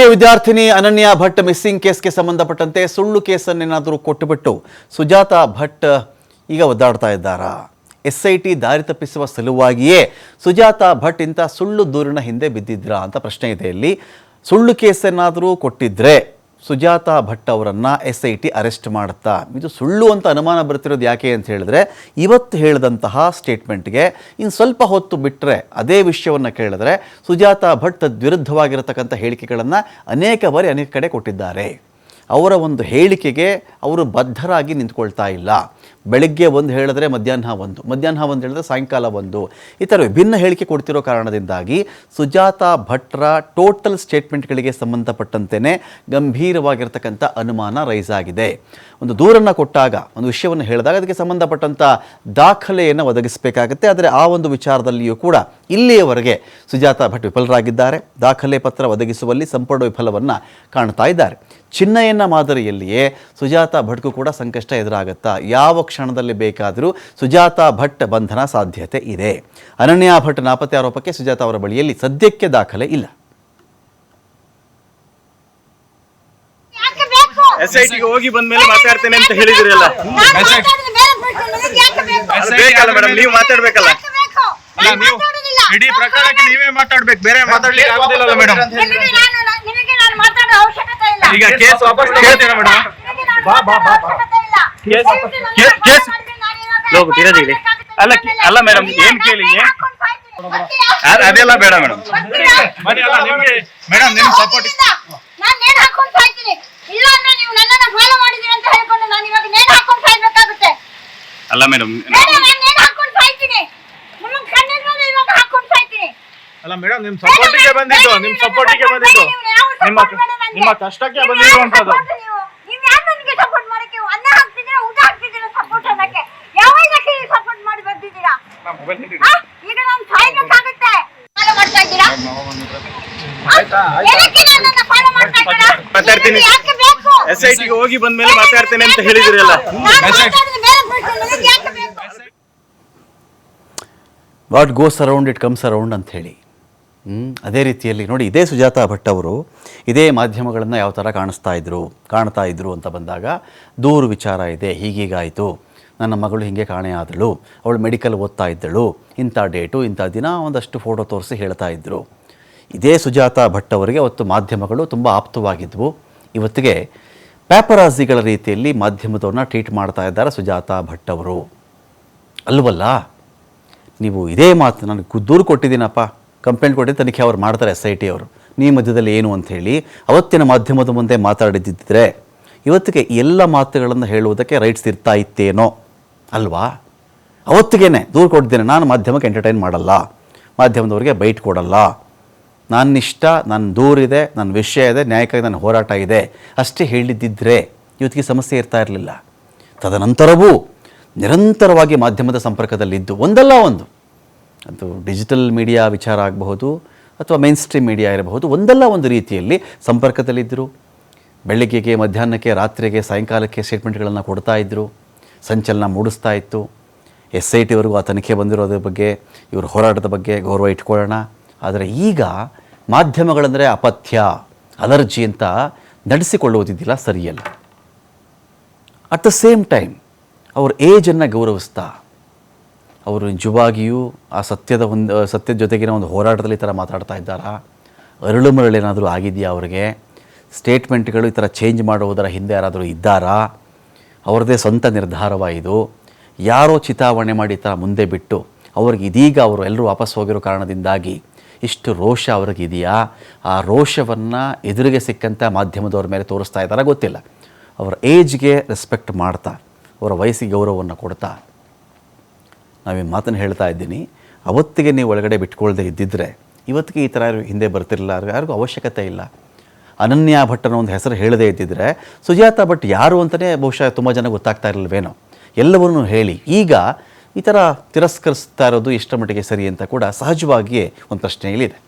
ವಿದ್ಯಾರ್ಥಿನಿ ಅನನ್ಯ ಭಟ್ ಮಿಸ್ಸಿಂಗ್ ಕೇಸ್ಗೆ ಸಂಬಂಧಪಟ್ಟಂತೆ ಸುಳ್ಳು ಕೇಸನ್ನೇನಾದರೂ ಕೊಟ್ಟುಬಿಟ್ಟು ಸುಜಾತಾ ಭಟ್ ಈಗ ಒದ್ದಾಡ್ತಾ ಇದ್ದಾರಾ. ಎಸ್ ಐ ಟಿ ದಾರಿ ತಪ್ಪಿಸುವ ಸಲುವಾಗಿಯೇ ಸುಜಾತಾ ಭಟ್ ಇಂಥ ಸುಳ್ಳು ದೂರಿನ ಹಿಂದೆ ಬಿದ್ದಿದ್ರಾ ಅಂತ ಪ್ರಶ್ನೆ ಇದೆ ಇಲ್ಲಿ. ಸುಳ್ಳು ಕೇಸನ್ನಾದರೂ ಕೊಟ್ಟಿದ್ರೆ ಸುಜಾತ ಭಟ್ ಅವರನ್ನು ಎಸ್ ಐ ಟಿ ಅರೆಸ್ಟ್ ಮಾಡುತ್ತಾ? ಇದು ಸುಳ್ಳು ಅಂತ ಅನುಮಾನ ಬರ್ತಿರೋದು ಯಾಕೆ ಅಂತ ಹೇಳಿದ್ರೆ, ಇವತ್ತು ಹೇಳಿದಂತಹ ಸ್ಟೇಟ್ಮೆಂಟ್ಗೆ ಇನ್ನು ಸ್ವಲ್ಪ ಹೊತ್ತು ಬಿಟ್ಟರೆ ಅದೇ ವಿಷಯವನ್ನು ಕೇಳಿದ್ರೆ ಸುಜಾತಾ ಭಟ್ ತದ್ವಿರುದ್ಧವಾಗಿರತಕ್ಕಂಥ ಹೇಳಿಕೆಗಳನ್ನು ಅನೇಕ ಬಾರಿ ಅನೇಕ ಕಡೆ ಕೊಟ್ಟಿದ್ದಾರೆ. ಅವರ ಒಂದು ಹೇಳಿಕೆಗೆ ಅವರು ಬದ್ಧರಾಗಿ ನಿಂತ್ಕೊಳ್ತಾ ಇಲ್ಲ. ಬೆಳಗ್ಗೆ ಒಂದು ಹೇಳಿದ್ರೆ ಮಧ್ಯಾಹ್ನ ಒಂದು ಮಧ್ಯಾಹ್ನ ಒಂದು ಹೇಳಿದ್ರೆ ಸಾಯಂಕಾಲ ಒಂದು. ಈ ಥರ ವಿಭಿನ್ನ ಹೇಳಿಕೆ ಕೊಡ್ತಿರೋ ಕಾರಣದಿಂದಾಗಿ ಸುಜಾತ ಭಟ್ರ ಟೋಟಲ್ ಸ್ಟೇಟ್ಮೆಂಟ್ಗಳಿಗೆ ಸಂಬಂಧಪಟ್ಟಂತೆಯೇ ಗಂಭೀರವಾಗಿರ್ತಕ್ಕಂಥ ಅನುಮಾನ ರೈಸ್ ಆಗಿದೆ. ಒಂದು ದೂರನ್ನು ಕೊಟ್ಟಾಗ, ಒಂದು ವಿಷಯವನ್ನು ಹೇಳಿದಾಗ ಅದಕ್ಕೆ ಸಂಬಂಧಪಟ್ಟಂಥ ದಾಖಲೆಯನ್ನು ಒದಗಿಸಬೇಕಾಗತ್ತೆ. ಆದರೆ ಆ ಒಂದು ವಿಚಾರದಲ್ಲಿಯೂ ಕೂಡ ಇಲ್ಲಿಯವರೆಗೆ ಸುಜಾತ ಭಟ್ ವಿಫಲರಾಗಿದ್ದಾರೆ. ದಾಖಲೆ ಪತ್ರ ಒದಗಿಸುವಲ್ಲಿ ಸಂಪೂರ್ಣ ವಿಫಲವನ್ನು ಕಾಣ್ತಾ ಇದ್ದಾರೆ. ಚಿನ್ನಯ್ಯನ ಮಾದರಿಯಲ್ಲಿಯೇ ಸುಜಾತ ಭಟ್ಗೂ ಕೂಡ ಸಂಕಷ್ಟ ಎದುರಾಗುತ್ತಾ? ಯಾವ ಕ್ಷಣದಲ್ಲಿ ಬೇಕಾದರೂ ಸುಜಾತ ಭಟ್ ಬಂಧನ ಸಾಧ್ಯತೆ ಇದೆ. ಅನನ್ಯ ಭಟ್ ನಾಪತ್ತೆ ಆರೋಪಕ್ಕೆ ಸುಜಾತ ಅವರ ಬಳಿಯಲ್ಲಿ ಸದ್ಯಕ್ಕೆ ದಾಖಲೆ ಇಲ್ಲ. ಯಾಕೆ ಬೇಕು? ಎಸ್ ಐ ಟಿಗೆ ಹೋಗಿ ಬಂದ್ಮೇಲೆ ಮಾತಾಡ್ತೇನೆ ಅಂತ ಹೇಳಿದ್ರಲ್ಲ. ಬೇಕಲ್ಲ ಮೇಡಮ್ ನೀವು ಮಾತಾಡ್ಬೇಕಲ್ಲ. ಅಲ್ಲ ನೀವು. ಇಡೀ ಪ್ರಕರಣಕ್ಕೆ ನೀವೇ ಮಾತಾಡ್ಬೇಕು. ಬೇರೆ ಮಾತಾಡ್ಲಿಕ್ಕೆ ಆಗೋದಿಲ್ಲ ಮೇಡಮ್ ನಿಮಗೆ ನಾನು ನಿಮಗೆ ನಾನು ಮಾತಾಡೋ ಅವಶ್ಯಕತೆ ಇಲ್ಲ ಈಗ ಕೇಸ್ ವಾಪಸ್ ತಗೊಳ್ತೀರಾ ಮೇಡಮ್? ಬಾ ಬಾ ಬಾ ಬಾ. ಇಲ್ಲ. ಕೇಸ್- ಕೇಸ್- ಕೇಸ್- ಲೋಕ ಧೀರಜ್. ಮಾಡ್ಬೇಕಾಗುತ್ತೆ ಅಲ್ಲ, ಅಲ್ಲ ಮೇಡಮ್ ಇಲ್ಲ, ಏನ್ ಕೇಳಿ? ಏನ್- ಅದೆಲ್ಲ ಬೇಡ ಮೇಡಮ್? ಬನ್ನಿ ಅಲ್ಲ ನಿಮ್ಗೆ ಮೇಡಮ್ ನಿಮ್ ಸಪೋರ್ಟ್ ನಾನು ನೇಣು ಹಾಕೊಂಡು ಸಾಯ್ತೀನಿ ಇಲ್ಲ ಅಂದ್ರೆ ನೀವು ನನ್ನನ್ನ ಫಾಲೋ ಮಾಡಿದೀರಿ ಅಂತ ಹೇಳ್ಕೊಂಡು ನಾನು ಇವಾಗ ನೇಣು ಹಾಕೊಂಡು ಸಾಯ್ಬೇಕಾಗುತ್ತೆ ಅಲ್ಲ ಮೇಡಮ್ ಬೇಡ, ನಾನ್ ನೇಣು ಹಾಕೊಂಡು ಸಾಯ್ತೀನಿ ನಿಮ್ಮ ಕಣ್ಣೆದುರು ಇವಾಗ ಹಾಕೊಂಡು ಸಾಯ್ತೀನಿ ಅಲ್ಲ ಮೇಡಮ್ ನಿಮ್ ಸಪೋರ್ಟಿಗೆ ಬಂದಿದ್ದು ನಿಮ್ ಸಪೋರ್ಟಿಗೆ ಬಂದಿದ್ದು. ನಿಮ್ಮ ನಿಮ್ಮ ಕಷ್ಟಕ್ಕೆ ಬಂದಿರುವಂತದ್ದು ಮಾತಾಡ್ತೀನಿ. ಯಾಕೆ ಬೇಕು? ಎಸ್ ಐ ಟಿಗೆ ಹೋಗಿ ಬಂದ್ಮೇಲೆ ಮಾತಾಡ್ತೇನೆ ಅಂತ ಹೇಳಿದಿರಲ್ಲ. What goes around it comes around ಅಂತ ಹೇಳಿ. ಅದೇ ರೀತಿಯಲ್ಲಿ ನೋಡಿ, ಇದೇ ಸುಜಾತ ಭಟ್ ಅವರು ಇದೇ ಮಾಧ್ಯಮಗಳನ್ನು ಯಾವ ಥರ ಕಾಣಿಸ್ತಾ ಇದ್ರು, ಕಾಣ್ತಾ ಇದ್ರು ಅಂತ ಬಂದಾಗ ದೂರು ವಿಚಾರ ಇದೆ, ಹೀಗೀಗಾಯಿತು. ನನ್ನ ಮಗಳು ಹೀಗೆ ಕಾಣೆಯಾದಳು ಅವಳು ಮೆಡಿಕಲ್ ಓದ್ತಾ ಇದ್ದಳು, ಇಂಥ ಡೇಟು, ಇಂಥ ದಿನ ಒಂದಷ್ಟು ಫೋಟೋ ತೋರಿಸಿ ಹೇಳ್ತಾ ಇದ್ದರು ಇದೇ ಸುಜಾತ ಭಟ್ ಅವರಿಗೆ ಅವತ್ತು ಮಾಧ್ಯಮಗಳು ತುಂಬ ಆಪ್ತವಾಗಿದ್ವು. ಇವತ್ತಿಗೆ ಪ್ಯಾಪರಾಜಿಗಳ ರೀತಿಯಲ್ಲಿ ಮಾಧ್ಯಮದವ್ರನ್ನ ಟ್ರೀಟ್ ಮಾಡ್ತಾ ಇದ್ದಾರೆ ಸುಜಾತ ಭಟ್ ಅವರು. ಅಲ್ವಲ್ಲ? ನೀವು ಇದೇ ಮಾತು ನನಗೆ ದೂರು ಕೊಟ್ಟಿದ್ದೀನಪ್ಪ. ಕಂಪ್ಲೇಂಟ್ ಕೊಟ್ಟರೆ ತನಿಖೆ ಅವ್ರು ಮಾಡ್ತಾರೆ ಎಸ್ ಐ ಟಿ ಅವರು. ನೀ ಮಧ್ಯದಲ್ಲಿ ಏನು ಅಂಥೇಳಿ ಅವತ್ತಿನ ಮಾಧ್ಯಮದ ಮುಂದೆ ಮಾತಾಡಿದ್ದಿದ್ರೆ ಇವತ್ತಿಗೆ ಎಲ್ಲ ಮಾತುಗಳನ್ನು ಹೇಳುವುದಕ್ಕೆ ರೈಟ್ಸ್ ಇರ್ತಾ ಇತ್ತೇನೋ ಅಲ್ವಾ? ಅವತ್ತಿಗೇನೆ ದೂರು ಕೊಡ್ತೇನೆ ನಾನು ಮಾಧ್ಯಮಕ್ಕೆ ಎಂಟರ್ಟೈನ್ ಮಾಡಲ್ಲ. ಮಾಧ್ಯಮದವ್ರಿಗೆ ಬೈಟ್ ಕೊಡಲ್ಲ. ನನ್ನ ಇಷ್ಟ ನನ್ನ ದೂರಿದೆ ನನ್ನ ವಿಷಯ ಇದೆ ನ್ಯಾಯಕ್ಕಾಗಿ ನನ್ನ ಹೋರಾಟ ಇದೆ. ಅಷ್ಟೇ ಹೇಳಿದ್ದಿದ್ರೆ ಇವತ್ತಿಗೆ ಸಮಸ್ಯೆ ಇರ್ತಾ ಇರಲಿಲ್ಲ. ತದನಂತರವೂ ನಿರಂತರವಾಗಿ ಮಾಧ್ಯಮದ ಸಂಪರ್ಕದಲ್ಲಿದ್ದು ಒಂದಲ್ಲ ಒಂದು. ಅದು ಡಿಜಿಟಲ್ ಮೀಡಿಯಾ ವಿಚಾರ ಆಗಬಹುದು ಅಥವಾ ಮೇನ್ ಸ್ಟ್ರೀಮ್ ಮೀಡಿಯಾ ಇರಬಹುದು, ಒಂದಲ್ಲ ಒಂದು ರೀತಿಯಲ್ಲಿ ಸಂಪರ್ಕದಲ್ಲಿದ್ದರು. ಬೆಳಗ್ಗೆಗೆ, ಮಧ್ಯಾಹ್ನಕ್ಕೆ, ರಾತ್ರಿಗೆ, ಸಾಯಂಕಾಲಕ್ಕೆ ಸ್ಟೇಟ್ಮೆಂಟ್ಗಳನ್ನು ಕೊಡ್ತಾ ಇದ್ದರು. ಸಂಚಲನ ಮೂಡಿಸ್ತಾ ಇತ್ತು. ಎಸ್ ಐ ಟಿವರೆಗೂ ಆ ತನಿಖೆ ಬಂದಿರೋದ್ರ ಬಗ್ಗೆ, ಇವರು ಹೋರಾಟದ ಬಗ್ಗೆ ಗೌರವ ಇಟ್ಕೊಳ್ಳೋಣ. ಆದರೆ ಈಗ ಮಾಧ್ಯಮಗಳಂದರೆ ಅಪಥ್ಯ, ಅಲರ್ಜಿ ಅಂತ ನಡೆಸಿಕೊಳ್ಳುವುದಿದ್ದಿಲ್ಲ ಸರಿಯಲ್ಲ. ಅಟ್ ದ ಸೇಮ್ ಟೈಮ್ ಅವ್ರ ಏಜನ್ನು ಗೌರವಿಸ್ತಾ ಅವರು ನಿಜವಾಗಿಯೂ ಆ ಸತ್ಯದ ಒಂದು ಸತ್ಯದ ಜೊತೆಗಿನ ಒಂದು ಹೋರಾಟದಲ್ಲಿ ಈ ಥರ ಮಾತಾಡ್ತಾ ಇದ್ದಾರಾ? ಅರಳು ಮರಳೇನಾದರೂ ಆಗಿದೆಯಾ ಅವರಿಗೆ? ಸ್ಟೇಟ್ಮೆಂಟ್ಗಳು ಈ ಥರ ಚೇಂಜ್ ಮಾಡುವುದರ ಹಿಂದೆ ಯಾರಾದರೂ ಇದ್ದಾರಾ? ಅವರದೇ ಸ್ವಂತ ನಿರ್ಧಾರವ ಇದು ಯಾರೋ ಚಿತಾವಣೆ ಮಾಡಿ ಈ ಥರ ಮುಂದೆ ಬಿಟ್ಟು ಅವ್ರಿಗೆ ಇದೀಗ ಅವರು ಎಲ್ಲರೂ ವಾಪಸ್ ಹೋಗಿರೋ ಕಾರಣದಿಂದಾಗಿ ಇಷ್ಟು ರೋಷ ಅವ್ರಿಗಿದೆಯಾ? ಆ ರೋಷವನ್ನು ಎದುರಿಗೆ ಸಿಕ್ಕಂಥ ಮಾಧ್ಯಮದವ್ರ ಮೇಲೆ ತೋರಿಸ್ತಾ ಇದ್ದಾರಾ ಗೊತ್ತಿಲ್ಲ. ಅವರ ಏಜ್ಗೆ ರೆಸ್ಪೆಕ್ಟ್ ಮಾಡ್ತಾ, ಅವರ ವಯಸ್ಸಿಗೆ ಗೌರವವನ್ನು ಕೊಡ್ತಾ. ನಾವೀ ಮಾತನ್ನು ಹೇಳ್ತಾ ಇದ್ದೀನಿ. ಅವತ್ತಿಗೆ ನೀವು ಒಳಗಡೆ ಬಿಟ್ಕೊಳ್ಳದೆ ಇದ್ದಿದ್ದರೆ ಇವತ್ತಿಗೆ ಈ ಥರ ಯಾರು ಹಿಂದೆ ಬರ್ತಿರಲಿಲ್ಲ, ಯಾರಿಗೂ- ಅವಶ್ಯಕತೆ ಇಲ್ಲ. ಅನನ್ಯ ಭಟ್ ಅನ್ನೋ ಒಂದು ಹೆಸರು ಹೇಳದೇ ಇದ್ದಿದ್ದರೆ ಸುಜಾತ ಭಟ್ ಯಾರು ಅಂತಲೇ ಬಹುಶಃ ತುಂಬ ಜನ ಗೊತ್ತಾಗ್ತಾ ಇರಲಿಲ್ವೇನೋ. ಎಲ್ಲವನ್ನೂ ಹೇಳಿ, ಈಗ ಈ ಥರ ತಿರಸ್ಕರಿಸ್ತಾ ಇರೋದು ಎಷ್ಟರ ಮಟ್ಟಿಗೆ ಸರಿ ಅಂತ ಕೂಡ ಸಹಜವಾಗಿಯೇ ಒಂದು ಪ್ರಶ್ನೆ ಇಲ್ಲಿದೆ